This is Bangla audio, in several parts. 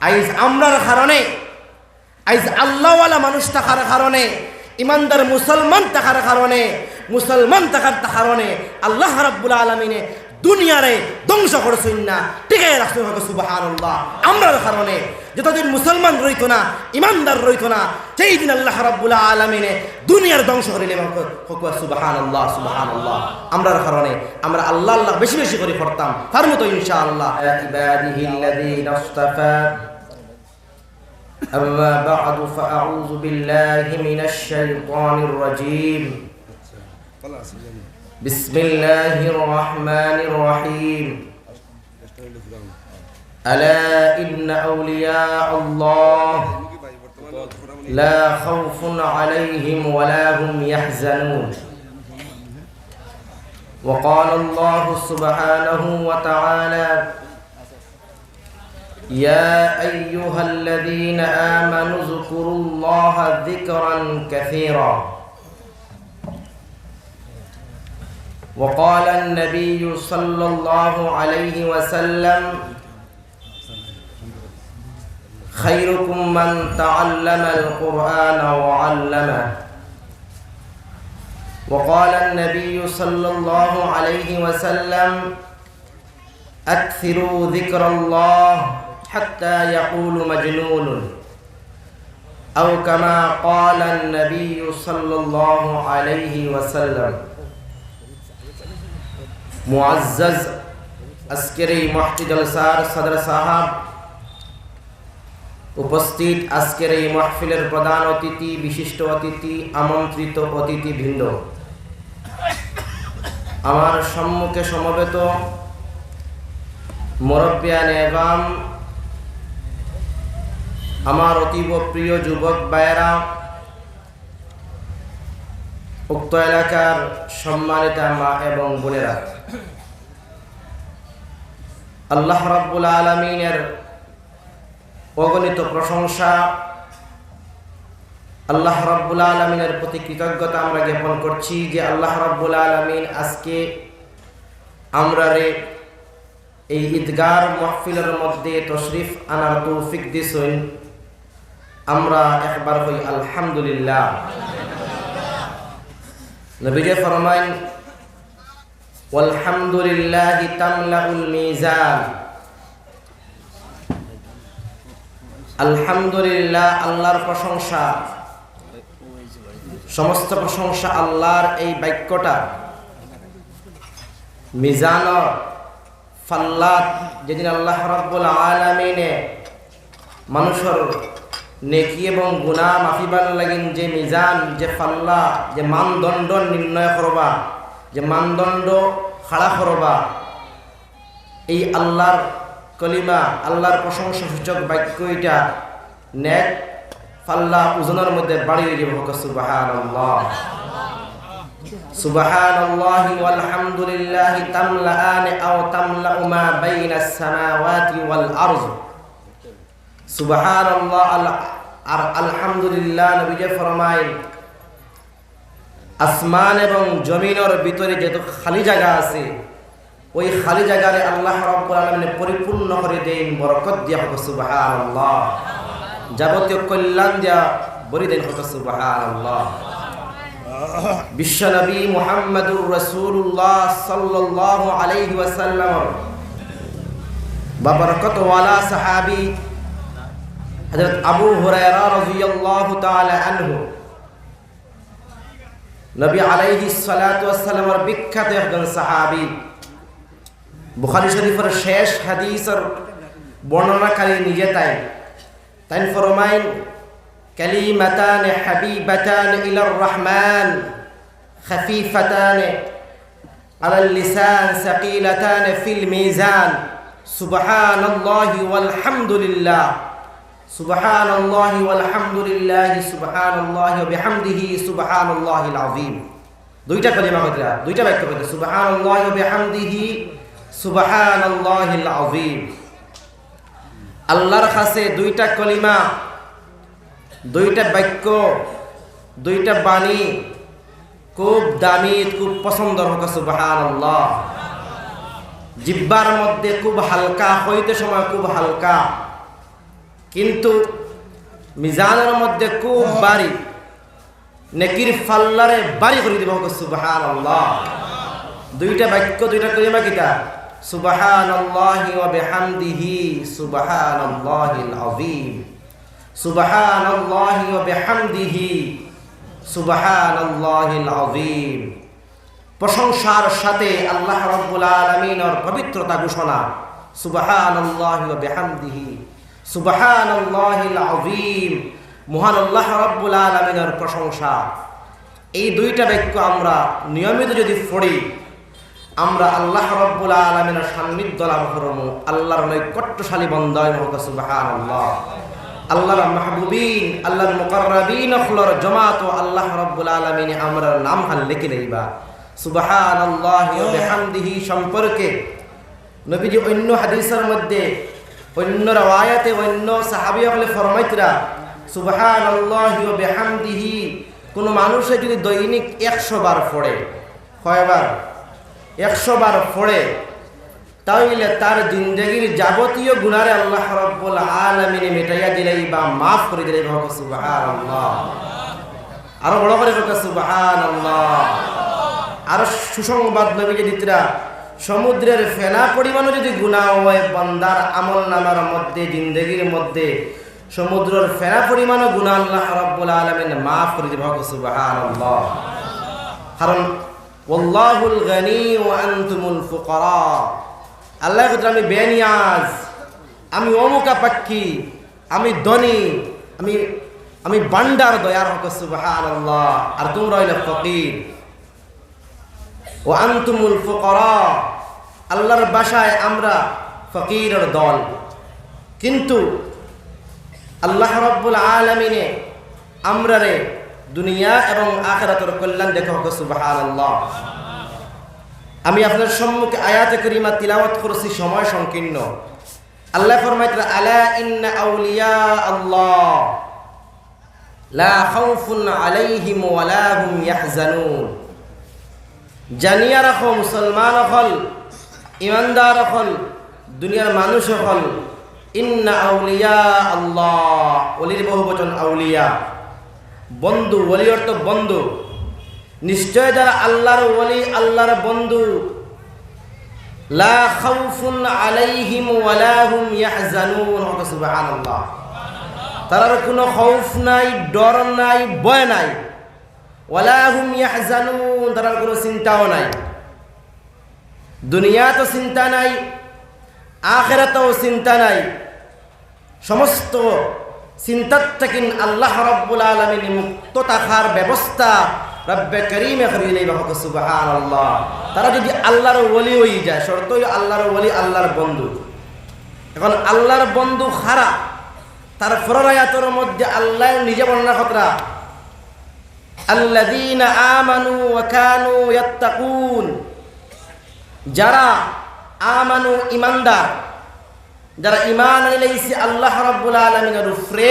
আইজ আমরার কারণে, আইজ আল্লাহওয়ালা মানুষ থাকার কারণে, ইমানদার মুসলমান থাকার কারণে, মুসলমান থাকার কারণে আল্লাহ রাব্বুল আলমিনে দুনিয়ারে ধ্বংস করছেন না টিকে রাখছেন হবে সুবাহান আমরার কারণে যতদিন মুসলমান রইত না ইমানদার রইত না সেই দিন আল্লাহ রাব্বুল আলমিনে দুনিয়ার ধ্বংস করে নেবেন সুবাহান আল্লাহ সুবাহান আল্লাহ আমরার কারণে আমরা আল্লাহ আল্লাহ বেশি বেশি করে পড়তাম তার মতো ইনশাআল্লাহ ইবাদিহি আল্লাযীনা ইসতাফা أما بعد فأعوذ بالله من الشيطان الرجيم بسم الله الرحمن الرحيم. ألا إن أولياء الله لا خوف عليهم ولا هم يحزنون. وقال الله سبحانه وتعالى يا أيها الذين آمنوا اذكروا الله ذكرا كثيرا. وقال النبي صلى الله عليه وسلم خيركم من تعلم القرآن وعلمه. وقال النبي صلى الله عليه وسلم أكثروا ذكر الله حتى يقول مجنون. أو كما قال النبي صلى الله عليه وسلم মুআজ্জাজ, আজকের এই মাহতি জলসার সদর সাহাব। উপস্থিত আজকের এই মাহফিলের প্রধান অতিথি, বিশিষ্ট অতিথি, আমন্ত্রিত অতিথি বৃন্দ আমার সম্মুখে সমবেত মুরব্বিয়ান এবং আমার অতীব প্রিয় যুবক বায়রা উক্ত এলাকার সম্মানিতা মা এবং বোনেরা। আল্লাহ রাব্বুল আলমিনের অগণিত প্রশংসা, আল্লাহ রাব্বুল আলমিনের প্রতি কৃতজ্ঞতা আমরা জ্ঞাপন করছি যে আল্লাহ রাব্বুল আলমিন আজকে আমরা রে এই ঈদগার মহফিলের মধ্যে তশরিফ আনার তৌফিক দিছইন আমরা একবার হই আলহামদুলিল্লাহ। নবীজি ফরমাইন ওয়ালহামদুলিল্লাহি তামলাউল মিজান। আলহামদুলিল্লাহ, আল্লাহর প্রশংসা। সমস্ত প্রশংসা আল্লাহর এই বাক্যটা। মিজানর ফাল্লাত যেদিন আল্লাহ রাব্বুল আলামিনে মানুষের নেকি এবং গুণা মাফিবার লাগিন যে মিজান, যে ফাল্লা যে মানদণ্ড নির্ণয় করবা যে মানদণ্ড খাড়া করবা এই আল্লাহর কলিমা আল্লাহর প্রশংসা সূচক বাক্য এটা নেক ফাল্লা ওজনের মধ্যে বাড়িয়ে যাব সুবাহান সুবাহান والحمد لله تملأان أو تملأ ما بين السماوات والأرض সুবাহান আর আলহামদুলিল্লাহ নবীজে ফরমাই আসমান এবং জমিনের ভিতরে যত খালি জায়গা আছে, ওই খালি জায়গারে আল্লাহ রব্বুল পরিপূর্ণ করে দেন, বরকত দিয়া সুবাহান আল্লাহ যাবতীয় কল্যাণ দিয়া বলি দেন হোক সুবাহান আল্লাহ বিশ্বনবী মুহাম্মদুর রসুল্লাহ সাল্লাল্লাহু আলাইহি ওয়াসাল্লাম। বাবরকত ওয়ালা সাহাবী হজরত আবু হুরায়রা রাদিয়াল্লাহু তাআলা আনহু। নবী আলাইহি সালাতু ওয়াসসালামের বিখ্যাত একজন সাহাবী বুখারী শরীফের শেষ হাদিসের বর্ণনাকারী নিজে তাই তাই ফরমাইন কালিমাতান হাবিবাতান ইলার রহমান خفيفتان على اللسان ثقيلتان في الميزان سبحان الله والحمد لله সুবহান আল্লাহি আলহামদুলিল্লাহ সুবহান আল্লাহ বিহামদিহি সুবহান আল্লাহিল আযীম। দুইটা কলিমা কইরা দুইটা বাক্য কইরা সুবহান আল্লাহ বিহামদিহি সুবহান আল্লাহিল আযীম। আল্লাহর কাছে দুইটা কলিমা, দুইটা বাক্য, দুইটা বাণী খুব দামি, খুব পছন্দ হোক সুবাহান জিব্বার মধ্যে খুব হালকা, হইতে সময় খুব হালকা। কিন্তু মিজানের মধ্যে খুব বাড়ি, নেকির ফাল্লারে বাড়ি করে দিব সুবাহান আল্লাহ দুইটা বাক্য, দুইটা করিমা কিতা? সুবাহান সুবাহান প্রশংসার সাথে আল্লাহ রাব্বুল আলামিনের পবিত্রতা ঘোষণা সুবাহান সুবাহান আল্লাহিল মহান আল্লাহ রাব্বুল আলামিনের প্রশংসা। এই দুইটা বাক্য আমরা নিয়মিত যদি পড়ি, আমরা আল্লাহ রব্বুল আলমিনের সান্নিধ্য লাভ করব। আল্লাহর নৈকট্যশালী বন্দায় মহক সুবাহান আল্লাহ আল্লাহর মাহবুবিন, আল্লাহর মুকাররাবিন অখলর জমাত, আল্লাহ রব্বুল আলমিনে আমরা নাম হাল লিখে লইবা সুবাহান সম্পর্কে নবীজি অন্য হাদিসের মধ্যে অন্য রায়াতে অন্য সাহাবি হলে ফরমাইতরা সুবাহান বেহামদিহি কোনো মানুষে যদি দৈনিক একশো বার পড়ে, কয়বার? একশো বার পড়ে তাহলে তার জিন্দগির যাবতীয় গুণারে আল্লাহ রব্বুল আলমিনে মেটাইয়া দিলেই বা মাফ করে দিলেই ভাব সুবাহান আল্লাহ আরও বড় করে হোক সুবাহান আল্লাহ আরও সুসংবাদ নবীকে দিতরা সমুদ্রের ফেনা পরিমাণও যদি গুণা হয়, বান্দার আমল নামার মধ্যে, জিন্দগির মধ্যে, সমুদ্রের ফেনা পরিমাণও গুণা আল্লাহ রব্বুল আলমিন মাফ করে দিবে কারণ, ওয়াল্লাহুল গানি ওয়া আনতুমুল ফুকারা। আল্লাহ আমি বেনিয়াজ, আমি অমুকা পাক্ষি আমি ধনী, আমি আমি বান্ডার দয়ার হক সুবহানাল্লাহ। আর তোমরা হইলে ফকির। ও আনতুমুল ফুকারা। আল্লাহর বাসায় আমরা ফকিরের দল। কিন্তু আল্লাহ রব্বুল আলমিনে আমরা রে দুনিয়া এবং আখেরাতের কল্যাণ দেখে হোক, সুবহানাল্লাহ। আমি আপনার সম্মুখে আয়াতে করিমা তিলাওয়াত করেছি, সময় সংকীর্ণ। আল্লাহ ফরমাইতরা আলা ইন্না আউলিয়া আল্লাহ। লা খাউফুন আলাইহিম ওয়ালা হুম ইয়াহজানুন। জানিয়া রাখো, মুসলমান হল ইমানদার হল দুনিয়ার মানুষ হল ইন্না আউলিয়া আল্লাহ ওলির বহু বচন আউলিয়া। বন্ধু ওলি অর্থ বন্ধু। নিশ্চয় যারা আল্লাহর ওলি আল্লাহর বন্ধু। লা আলাইহিম কোনো খৌফ নাই, ডর নাই, ভয় নাই। ওয়ালা হুম ইয়াহজানুন, তার কোনো চিন্তাও নাই। দুনিয়াতেও চিন্তা নাই, আখেরাতেও চিন্তা নাই। সমস্ত চিন্তার থেকে আল্লাহ রব্বুল আলমিন মুক্ত থাকার ব্যবস্থা রব্বে করিমে করিলে বাহক সুবহান আল্লাহ তারা যদি আল্লাহর ওলি হয়ে যায় শর্ত আল্লাহর ওলি, আল্লাহর বন্ধু। এখন আল্লাহর বন্ধু খারাপ তার ফরায়াতর মধ্যে আল্লাহ নিজে বর্ণনা খতরা আল্লাযীনা আমানু ওয়া কানু ইয়াত্তাকুন। যারা আমানু ইমানদার যারা ইমান আনিলাইছে আল্লাহ রাব্বুল আলামিনের উপরে,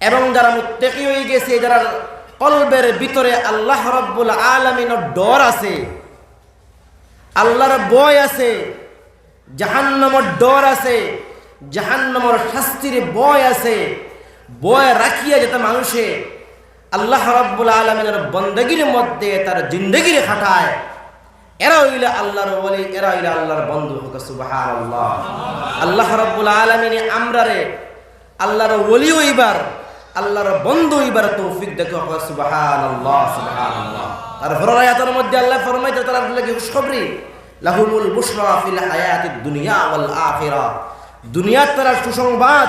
এবং যারা মুত্তাকি হয়ে গেছে, যারা কলবের ভিতরে আল্লাহ রাব্বুল আলামিনের ডর আছে, আল্লাহর বয় আছে, জাহান্নামের ডর আছে, জাহান্নামের শাস্তির বয় আছে বয় রাখিয়া যেতে মানুষে আল্লাহ রাব্বুল আলামিনের বন্দগির মধ্যে তার জিন্দগির খাটায়। এরা হইলে আল্লাহর বলি এরা হইলে আল্লাহর বন্ধু হোক, সুবহানাল্লাহ। আল্লাহ আল্লাহ রাব্বুল আলামিন আমরারে আল্লাহর ওলি হইবার আল্লাহর বন্ধু হইবার তৌফিক দেখো হোক, সুবহানাল্লাহ সুবহানাল্লাহ। আর ফরায়াতের মধ্যে আল্লাহ ফরমাইতে তারা লাগে খুশখবরি? লাহুমুল বুশরা ফিল হায়াতিদ দুনিয়া ওয়াল আখিরা। দুনিয়ার তারা সুসংবাদ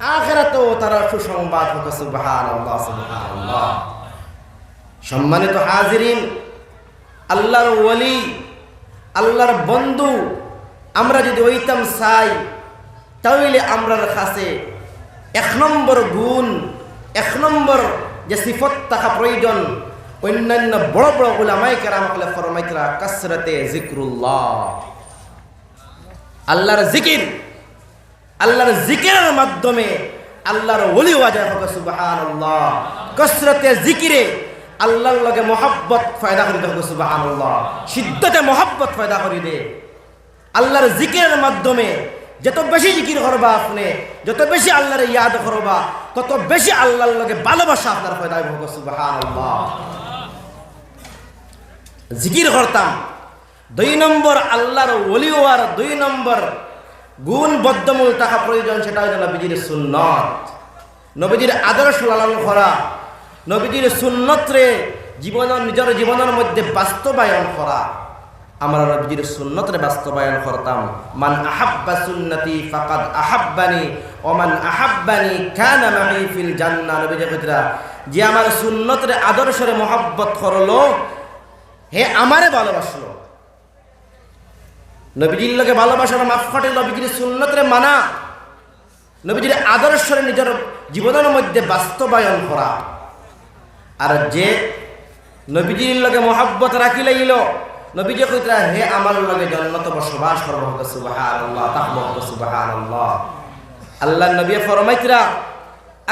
আখেরাতেও তারা সুসংবাদ সুবহানাল্লাহ সম্মানিত হাজিরিন, আল্লাহর ওলি আল্লাহর বন্ধু, আমরা যদি ওইতাম চাই, তাহলে আমরার কাছে এক নম্বর গুণ, এক নম্বর যে সিফত থাকা প্রয়োজন, অন্যান্য বড় বড় ওলামাই কেরাম হলে ফরমাইকরা কাসরতে জিক্রুল্লাহ। আল্লাহর জিকির আল্লাহর জিকিরের মাধ্যমে আল্লাহর ওলি হওয়া যায়। হোক সুবহানাল্লাহ। কসরতে জিকিরে আল্লাহর লগে মহাব্বত ফায়দা করি দেবো সুবহানাল্লাহ। সিদ্ধতে মহাব্বত ফায়দা করি দে আল্লাহর জিকিরের মাধ্যমে যত বেশি জিকির করবা আপনি, যত বেশি আল্লাহরে ইয়াদ করবা, তত বেশি আল্লাহর লগে ভালোবাসা আপনার পয়দা হোক সুবহানাল্লাহ। জিকির করতাম। দুই নম্বর আল্লাহর ওলি হওয়ার দুই নম্বর গুণ বদ্ধমূল টাকা প্রয়োজন, সেটা হচ্ছে নবীজির সুন্নত। নবীজির আদর্শ লালন করা, নবীজির সুন্নতরে জীবনের নিজের জীবনের মধ্যে বাস্তবায়ন করা। আমরা নবীজির সুন্নতরে বাস্তবায়ন করতাম। মান আহাব্বা সুন্নতি ফাকাদ আহাব্বানি ওমান আহাব্বানি কানা মাই ফিল জান্নাহ। নবীজি কইতরা যে আমার সুন্নতরে আদর্শরে মহব্বত করল, হে আমারে ভালোবাসলো। নবীজির লোকে ভালোবাসার মাফকাটে নবীজির সুন্নতরে মানা। নবীজির আদর্শরে নিজের জীবনের মধ্যে বাস্তবায়ন করা। আর যে নবীজির লগে মহাব্বত রাখি লাগিল নবীজি কইতরা, হে আমার লগে জন্নত বসবাস করব সুবহানাল্লাহ আল্লাহ নবী ফরমাইতরা,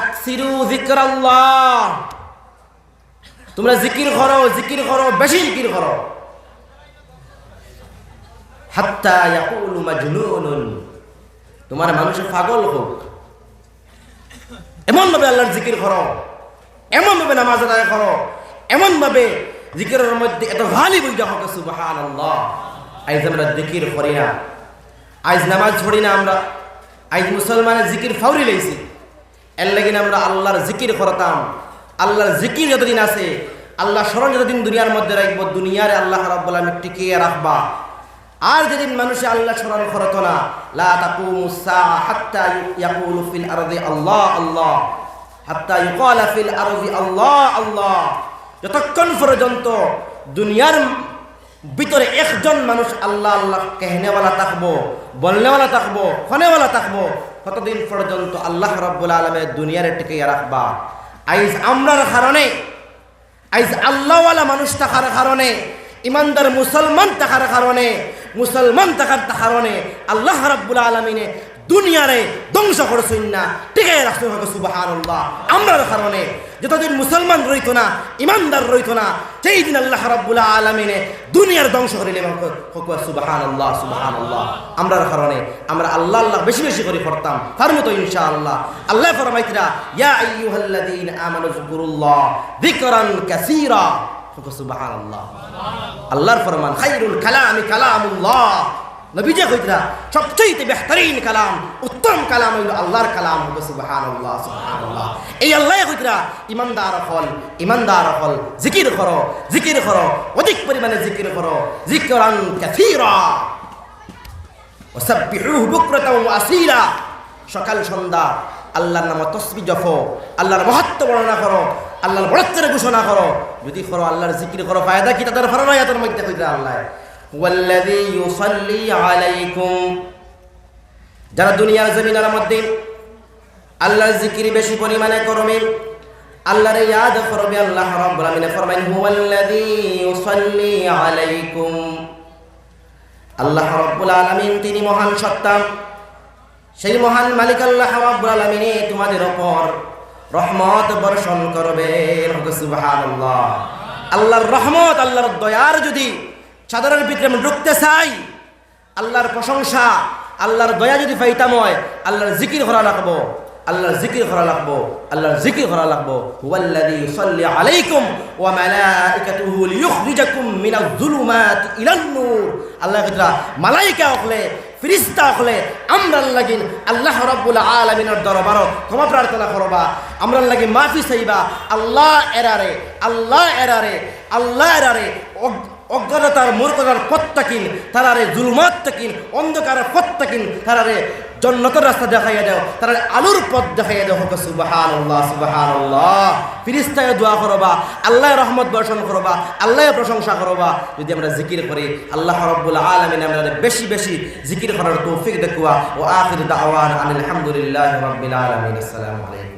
আকসিরু যিকরাল্লাহ। তোমরা জিকির করো জিকির করো, বেশি জিকির করো। তোমার মানুষ পাগল হোক। এমন ভাবে আল্লাহর জিকির করো। এমন ভাবে নামাজ আদায় করো। এমন ভাবে জিকিরের মধ্যে এত ভালি হোক সুবহানাল্লাহ। আইজ আমরা জিকির করি না। আইজ নামাজ ছড়ি না আমরা। আইজ মুসলমানের জিকির ফাউরি লইছি এর লাগিন আমরা আল্লাহর জিকির করতাম। আল্লাহর জিকির যতদিন আছে, আল্লাহ স্মরণ যতদিন দুনিয়ার মধ্যে রাখব, দুনিয়ারে আল্লাহ রাব্বুল আলামিন টিকিয়ে রাখবা। আর যেদিন মানুষে আল্লাহ স্মরণ করতো না, লা ফিল আল্লাহ আল্লাহ। আল্লাহ আল্লাহ। যতক্ষণ পর্যন্ত দুনিয়ার ভিতরে একজন মানুষ আল্লাহ আল্লাহ কেহনেওয়ালা থাকব, বলনেওয়ালা থাকব, খনেওয়ালা থাকব, ততদিন পর্যন্ত আল্লাহ রব্বুল আলমের দুনিয়ারে টিকে রাখবা। আইজ আমরার কারণে, আইজ আল্লাহওয়ালা মানুষ থাকার কারণে, ইমানদার মুসলমান থাকার কারণে মুসলমান থাকার কারণে আল্লাহ রাব্বুল আলমিনে দুনিয়ারে ধ্বংস করছেন না। টিকে রাখতে হবে সুবাহান আমরার কারণে যতদিন মুসলমান রইত না, ইমানদার রইত না, সেই দিন আল্লাহ রাব্বুল আলমিনে দুনিয়ার ধ্বংস করে নেবেন সুবাহান আল্লাহ সুবাহান আল্লাহ আমরার কারণে আমরা আল্লাহ আল্লাহ বেশি বেশি করে পড়তাম তার মতো ইনশাআল্লাহ। আল্লাহ ফরমাইতরা, ইয়া আইয়ুহাল্লাযীনা আমানু যিকুরুল্লাহ যিকরান কাসীরা। সুবহানাল্লাহ। আল্লাহর ফরমান, খাইরুল কালামি কালামুল্লাহ। নবীজি কইতরা সবচেয়ে বেহতরিন কালাম, উত্তম কালাম হইল আল্লাহর কালাম হইল সুবহানাল্লাহ সুবহানাল্লাহ। এই আল্লাহ কইতরা, ইমানদার হল ইমানদার হল জিকির করো জিকির করো, অধিক পরিমাণে জিকির করো, জিকরান কাসীরা। ওয়াসাব্বিহুহু বুকরাতাও ওয়া আসীলা সকাল সন্ধ্যা, আল্লাহর নাম তসবি জফ আল্লাহর মহত্ব বর্ণনা করো আল্লাহর বড়ত্বের ঘোষণা করো। যদি করো আল্লাহর জিকির, করো ফায়দা কি? তাদের ফরমায়াতের মধ্যে কইরা আল্লাহ। ওয়াল্লাযী ইউসাল্লি আলাইকুম। যারা দুনিয়ার জমিনের মধ্যে আল্লাহর জিকির বেশি পরিমাণে করবে, আল্লাহর ইয়াদ করবে আল্লাহ রাব্বুল আলামিন ফরমাইন হুয়াল্লাযী ইউসাল্লি আলাইকুম। আল্লাহ রাব্বুল আলামিন তিনি মহান সত্তা। সেই মহান মালিক আল্লাহ রাব্বুল আলামিন তোমাদের উপর রহমত বর্ষণ করবে আল্লাহর রহমত, আল্লাহর দয়ার যদি সাধারণ ভিতরে আমি ঢুকতে চাই, আল্লাহর প্রশংসা, আল্লাহর দয়া যদি পাইতাম হয়, আল্লাহর জিকির করা লাগবো, আল্লাহর জিকির করা লাগবো, আল্লাহর জিকির করা লাগবো। হুয়াল্লাযী ইউসাল্লি আলাইকুম ওয়া মালাইকাতুহু লিয়ুখরিজাকুম মিনাজ যুলুমাতি ইলান নূর আল্লাহ কইরা মালাইকা হলে ফিরিস্তা হলে আমরা লাগিন আল্লাহ রব্বুল আলমিনের দরবার ক্ষমা প্রার্থনা করবা আমরা লাগি মাফি চাইবা। আল্লাহ এরারে আল্লাহ এরারে আল্লাহ এরারে। অজ্ঞতার মূর্খতার পথ থাকিন তারারে জুলমাত তাকিন, অন্ধকারের পথ থাকিন তারারে জন্নতের রাস্তা দেখাইয়া দাও তারা আলুর পথ দেখাইয়া দাও। হোক সুবাহান আল্লাহ সুবাহান আল্লাহ ফিরিস্তায় দোয়া করবা, আল্লাহ রহমত বর্ষণ করবা, আল্লাহ প্রশংসা করবা। যদি আমরা জিকির করি, আল্লাহ রব্বুল আলমিন আমরা বেশি বেশি জিকির করার তৌফিক দেখুয়া। ও আখির দাওয়ান আলহামদুলিল্লাহ রবিল আলমিন। আসসালামু আলাইকুম।